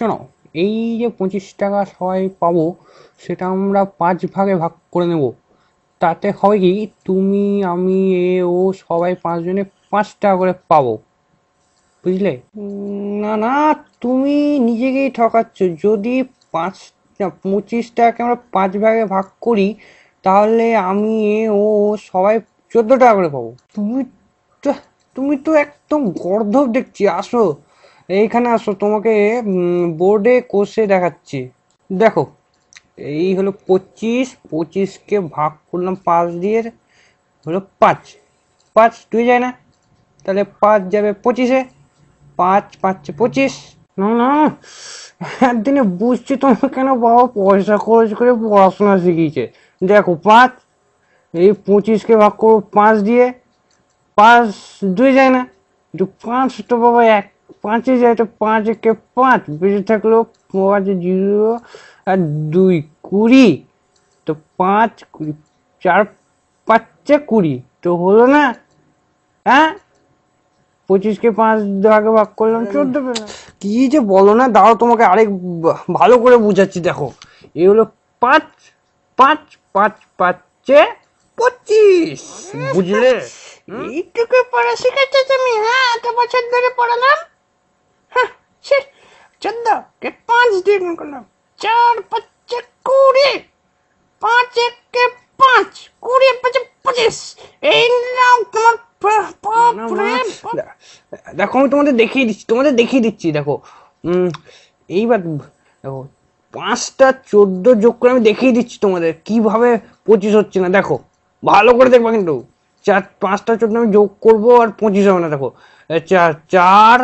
শোনো, এই যে পঁচিশ টাকা সবাই পাবো, সেটা আমরা পাঁচ ভাগে ভাগ করে নেব। তাতে হবে কি, তুমি, আমি, এ, ও, সবাই পাঁচজনে পাঁচ টাকা করে পাবো। বুঝলে? না না, তুমি নিজেকেই ঠকাচ্ছ। যদি পাঁচ পঁচিশ টাকাকে আমরা পাঁচ ভাগে ভাগ করি, তাহলে আমি, এ ও, সবাই চোদ্দ টাকা করে পাবো। তুমি তো তুমি তো একদম গর্ধব দেখছি, আসো। এইখানে আসো, তোমাকে বোর্ডে কষে দেখাচ্ছি। দেখো, এই হলো পঁচিশ, পঁচিশকে ভাগ করলাম পাঁচ দিয়ে, হলো পাঁচ। পাঁচ দুই যায় না? তাহলে পাঁচ যাবে পঁচিশে। পাঁচ, পাঁচে, পঁচিশ। না না, একদিনে বুঝছি তোমার কেন বাবা, পয়সা খরচ করে পড়াশোনা শিখিয়েছে। দেখো, পাঁচ, এই পঁচিশকে ভাগ করব পাঁচ দিয়ে, পাঁচ, দুই যায় না। পাঁচ তো বাবা এক পাঁচে যায় তো পাঁচ একে পাঁচ। বেঁচে থাকল পাঁচ জিরো আর দুই কুড়ি। তো পাঁচ কুড়ি চার পাঁচে কুড়ি। তো হলো না? হ্যাঁ? পঁচিশকে পাঁচ ভাগে ভাগ করলাম চোদ্দ পেলাম। কি যে বলো না? দাও তোমাকে আরেক ভালো করে বুঝাচ্ছি দেখো। এই হলো পাঁচ পাঁচ পাঁচ পাঁচে পঁচিশ। বুঝলে? এইটুকু পড়া শিখেছো তুমি? হ্যাঁ এত বছর ধরে পড়ালাম হ্যাঁ সে চোদ্দ কে চার পাঁচে কুড়ি। পাঁচ একে পাঁচ। কুড়ি পাঁচে পঁচিশ। এই নাও তোমার দেখো আমি তোমাদের দেখিয়ে দিচ্ছি তোমাদের দেখিয়ে দিচ্ছি দেখো। এইবার দেখো পাঁচটা চোদ্দ যোগ করে আমি দেখিয়ে দিচ্ছি তোমাদের কীভাবে পঁচিশ হচ্ছে না দেখো। ভালো করে দেখবা কিন্তু। চার পাঁচটা চোদ্দ আমি যোগ করব আর পঁচিশ হবে না দেখো। চার চার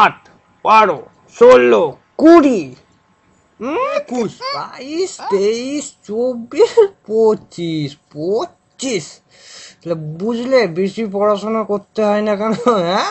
আট বারো ষোলো কুড়ি। একুশ বাইশ তেইশ চব্বিশ পঁচিশ পঁচিশ তাহলে বুঝলে বেশি পড়াশোনা করতে হয় না কেন হ্যাঁ